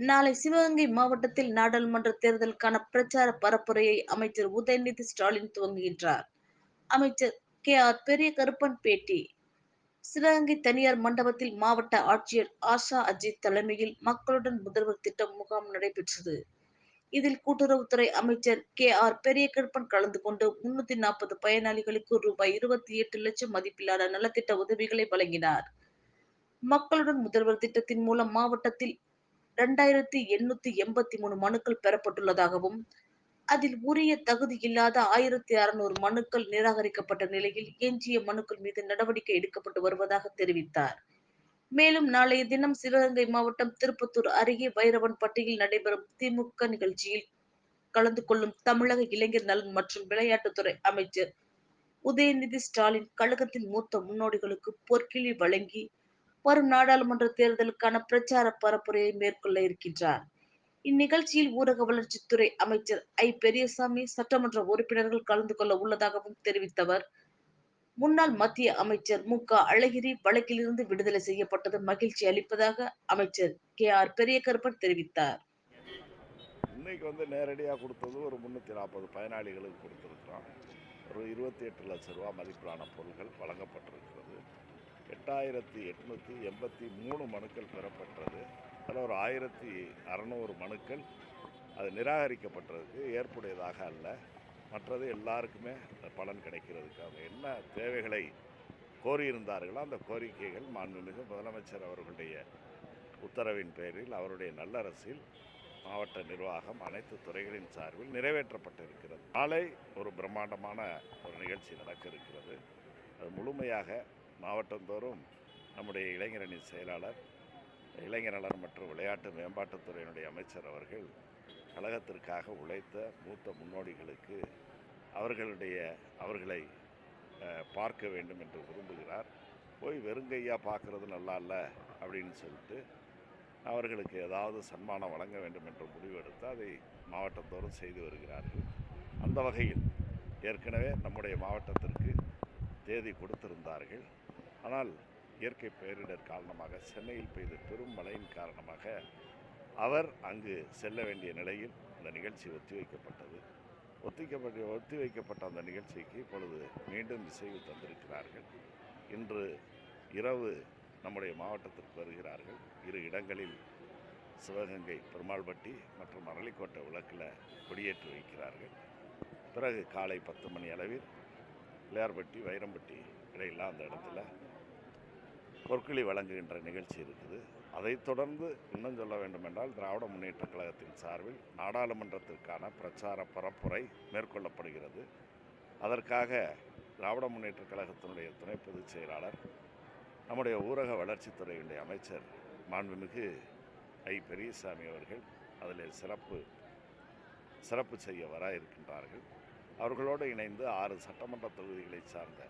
நாளை சிவகங்கை மாவட்டத்தில் நாடாளுமன்ற தேர்தலுக்கான பிரச்சார பரப்புரையை அமைச்சர் உதயநிதி ஸ்டாலின் துவங்குகின்றார். அமைச்சர் கே. ஆர். பெரிய கருப்பன் பேட்டி. சிவகங்கை தனியார் மண்டபத்தில் மாவட்ட ஆட்சியர் ஆஷா அஜித் தலைமையில் மக்களுடன் முதல்வர் திட்டம் முகாம் நடைபெற்றது. இதில் கூட்டுறவுத்துறை அமைச்சர் கே. ஆர். பெரிய கருப்பன் கலந்து கொண்டு முன்னூத்தி நாற்பது பயனாளிகளுக்கு ரூபாய் இருபத்தி எட்டு லட்சம் மதிப்பிலான நலத்திட்ட உதவிகளை வழங்கினார். மக்களுடன் முதல்வர் திட்டத்தின் மூலம் மாவட்டத்தில் இரண்டாயிரத்தி எண்ணூத்தி எண்பத்தி மூணு மனுக்கள் பெறப்பட்டுள்ளதாகவும் அதில் உரிய தகுதி இல்லாத ஆயிரத்தி அறுநூறு மனுக்கள் நிராகரிக்கப்பட்ட நிலையில் எஞ்சிய மனுக்கள் மீது நடவடிக்கை எடுக்கப்பட்டு வருவதாக தெரிவித்தார். மேலும் நாளைய தினம் சிவகங்கை மாவட்டம் திருப்பத்தூர் அருகே வைரவன்பட்டியில் நடைபெறும் திமுக நிகழ்ச்சியில் கலந்து கொள்ளும் தமிழக இளைஞர் நலன் மற்றும் விளையாட்டுத்துறை அமைச்சர் உதயநிதி ஸ்டாலின் கழகத்தின் மூத்த முன்னோடிகளுக்கு பொற்கிழி வழங்கி வரும் நாடாளுமன்ற தேர்தலுக்கான பிரச்சார பரப்புரையை மேற்கொள்ள இருக்கின்றார். இந்நிகழ்ச்சியில் ஊரக வளர்ச்சித்துறை அமைச்சர் ஐ. பெரியசாமி சட்டமன்ற உறுப்பினர்கள் கலந்து கொள்ள உள்ளதாகவும் தெரிவித்தவர். முன்னாள் மத்திய அமைச்சர் மு. க. அழகிரி வழக்கிலிருந்து விடுதலை செய்யப்பட்டது மகிழ்ச்சி அளிப்பதாக அமைச்சர் கே. ஆர். பெரியகருப்பன் தெரிவித்தார். இன்னைக்கு வந்து நேரடியாக கொடுத்தது ஒரு முந்நூற்றி நாற்பது பயனாளிகளுக்கு கொடுத்துருக்குறோம். ஒரு இருபத்தி எட்டு லட்ச ரூபா மதிப்பிலான பொருட்கள் வழங்கப்பட்டிருக்கிறது. எட்டாயிரத்தி எட்நூற்றி எண்பத்தி மூணு மனுக்கள் பெறப்பட்டது. அதில் ஒரு ஆயிரத்தி அறநூறு மனுக்கள் அது நிராகரிக்கப்பட்டதுக்கு ஏற்புடையதாக அல்ல. மற்றது எல்லாருக்குமே அந்த பலன் கிடைக்கிறதுக்கு அவங்க என்ன தேவைகளை கோரியிருந்தார்களோ அந்த கோரிக்கைகள் மாண்புமிகு முதலமைச்சர் அவர்களுடைய உத்தரவின் பேரில் அவருடைய நல்லரசில் மாவட்ட நிர்வாகம் அனைத்து துறைகளின் சார்பில் நிறைவேற்றப்பட்டிருக்கிறது. நாளை ஒரு பிரம்மாண்டமான ஒரு நிகழ்ச்சி நடக்க இருக்கிறது அது முழுமையாக மாவட்டந்தோறும் நம்முடைய இளைஞரணி செயலாளர் இளைஞர் நலன் மற்றும் விளையாட்டு மேம்பாட்டுத்துறையினுடைய அமைச்சர் அவர்கள் கழகத்திற்காக உழைத்த மூத்த முன்னோடிகளுக்கு அவர்களுடைய அவர்களை பார்க்க வேண்டும் என்று விரும்புகிறார். போய் வெறுங்கையாக பார்க்குறது நல்லா இல்லை அப்படின்னு சொல்லிட்டு அவர்களுக்கு ஏதாவது சன்மானம் வழங்க வேண்டும் என்ற முடிவெடுத்து அதை மாவட்டத்தோறும் செய்து வருகிறார்கள். அந்த வகையில் ஏற்கனவே நம்முடைய மாவட்டத்திற்கு தேதி கொடுத்திருந்தார்கள். ஆனால் இயற்கை பேரிடர் காரணமாக சென்னையில் பெய்த பெரும் மழையின் காரணமாக அவர் அங்கு செல்ல வேண்டிய நிலையில் அந்த நிகழ்ச்சி ஒத்திவைக்கப்பட்டது ஒத்திக்கப்பட்ட ஒத்தி வைக்கப்பட்ட அந்த நிகழ்ச்சிக்கு இப்பொழுது மீண்டும் இசைவு தந்திருக்கிறார்கள். இன்று இரவு நம்முடைய மாவட்டத்திற்கு வருகிறார்கள். இரு இடங்களில் சிவகங்கை பெருமாள்பட்டி மற்றும் அரளிக்கோட்டை விளக்கில் கொடியேற்றி வைக்கிறார்கள். பிறகு காலை பத்து மணி அளவில் பிள்ளையார்பட்டி வைரம்பட்டி இடையில அந்த இடத்துல பொற்களி வழங்குகின்ற நிகழ்ச்சி இருக்குது. அதைத் தொடர்ந்து இன்னும் சொல்ல வேண்டுமென்றால் திராவிட முன்னேற்ற கழகத்தின் சார்பில் நாடாளுமன்றத்திற்கான பிரச்சார பரப்புரை மேற்கொள்ளப்படுகிறது. அதற்காக திராவிட முன்னேற்ற கழகத்தினுடைய துணை பொதுச் செயலாளர் நம்முடைய ஊரக வளர்ச்சித்துறையினுடைய அமைச்சர் மாண்புமிகு ஐ. பெரியசாமி அவர்கள் அதில் சிறப்பு சிறப்பு செய்ய வர இருக்கின்றார்கள். அவர்களோடு இணைந்து ஆறு சட்டமன்ற தொகுதிகளை சார்ந்த